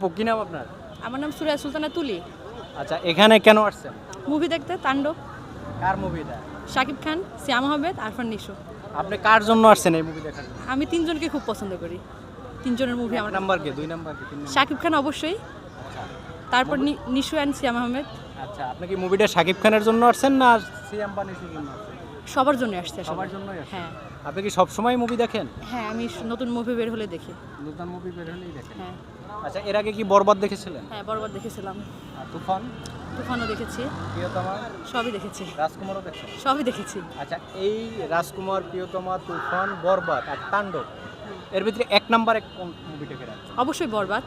আপু কি নাম আপনার? আমার নাম সুরাজ সুলতানা তুলি। আচ্ছা এখানে কেন আসছেন? মুভি দেখতে তাণ্ডব। কার মুভি এটা? শাকিব খান শ্যাম আহমেদ আরফান নিশো। আপনি কার জন্য আসছেন এই মুভি দেখার জন্য? আমি তিনজনকে খুব পছন্দ করি। তিনজনের মুভি আমার নাম্বার কে দুই নাম্বার কে তিন নাম্বার শাকিব খান অবশ্যই। তারপর নি- নিশু অ্যান্ড শ্যাম আহমেদ। আচ্ছা আপনি কি মুভিটা শাকিব খানের জন্য আসছেন না সিএম বানিসুর জন্য আসছেন? সবার জন্য আসছে আসলে। সবার জন্যই আসছেন হ্যাঁ। আপনি কি সব সময় মুভি দেখেন? হ্যাঁ আমি নতুন মুভি বের হলে দেখি। নতুন মুভি বের হলেই দেখেন? হ্যাঁ। আচ্ছা এর আগে কি বরবাদ দেখেছিলেন? হ্যাঁ বরবার দেখেছিলাম। আর তুফান? তুফানও দেখেছি। প্রিয়তমা? সবই দেখেছি। রাজকুমারও দেখছেন? সবই দেখেছি। আচ্ছা এই রাজকুমার প্রিয়তমা তুফান বরবাদ আর তাণ্ডব এর ভিতরে এক নম্বরে কোন মুভিটাকে রাখবেন অবশ্যই বরবাদ।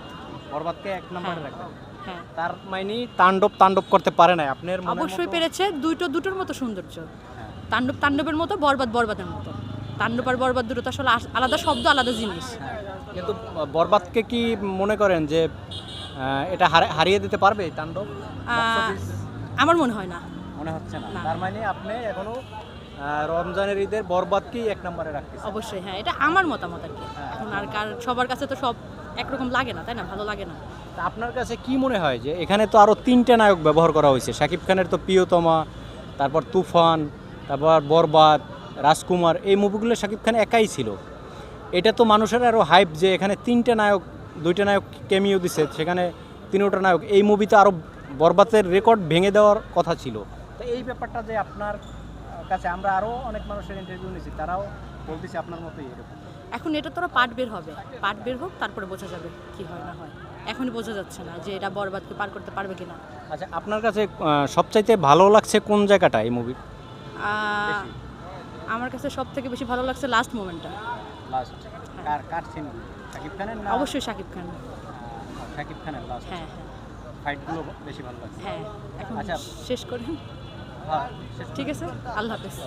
বরবাদকে এক নম্বরে হ্যাঁ। রাখবেন। হ্যাঁ। তার মানে তাণ্ডব তাণ্ডব করতে পারে না আপনার মনের অবশ্যই মতো- পেরেছে। দুটো দুটোর মতো সৌন্দর্য। তাণ্ডব তাণ্ডবের মতো বরবাদ বরবাদের মতো। তাণ্ডব আর বরবাদ দুটো আসলে আলাদা শব্দ আলাদা জিনিস। কিন্তু বরবাদকে কি মনে করেন যে এটা হারিয়ে দিতে পারবে তাণ্ডব? আমার মনে হয় না। মনে হচ্ছে না। তার মানে আপনি এখনও রমজানের ঈদের বরবাদকেই এক নম্বরে রাখতেছেন। অবশ্যই হ্যাঁ এটা আমার মতামত আর কি। হ্যাঁ। এখন আর কার সবার কাছে তো সব একরকম লাগে না তাই না? ভালো লাগে না। তা আপনার কাছে কি মনে হয় যে এখানে তো আরও তিনটে নায়ক ব্যবহার করা হয়েছে। শাকিব খানের তো প্রিয়তমা তারপর তুফান তারপর বরবাদ রাজকুমার এই মুভিগুলো শাকিব খান একাই ছিল। এটা তো মানুষের আরও হাইপ যে এখানে তিনটে নায়ক দুইটা নায়ক কেমিও দিছে সেখানে তিনোটা নায়ক। এই মুভিতে আরও বরবাদের রেকর্ড ভেঙে দেওয়ার কথা ছিল। তো এই ব্যাপারটা যে আপনার কাছে আমরা আরও অনেক মানুষের ইন্টারভিউ নিয়েছি তারাও বলতেছে আপনার মতোই এরকম। এখন এটা তোরা পাট বের হবে। পাট বের হোক তারপরে বোঝা যাবে কি হয় না হয়। এখনই বোঝা যাচ্ছে না যে এটা বরবাদকে পার করতে পারবে কিনা। আচ্ছা আপনার কাছে সবচাইতে ভালো লাগছে কোন জায়গাটা এই মুভির আমার কাছে সব থেকে বেশি ভালো লাগছে লাস্ট মোমেন্টটা লাস্ট কার কার সিন খানের না? অবশ্যই শাকিব খান। শাকিব খানের লাস্ট হ্যাঁ হ্যাঁ। ফাইটগুলো বেশি ভালো লাগছে। হ্যাঁ এখন আচ্ছা। শেষ করি। হ্যাঁ ঠিক আছে আল্লাহ হাফেজ।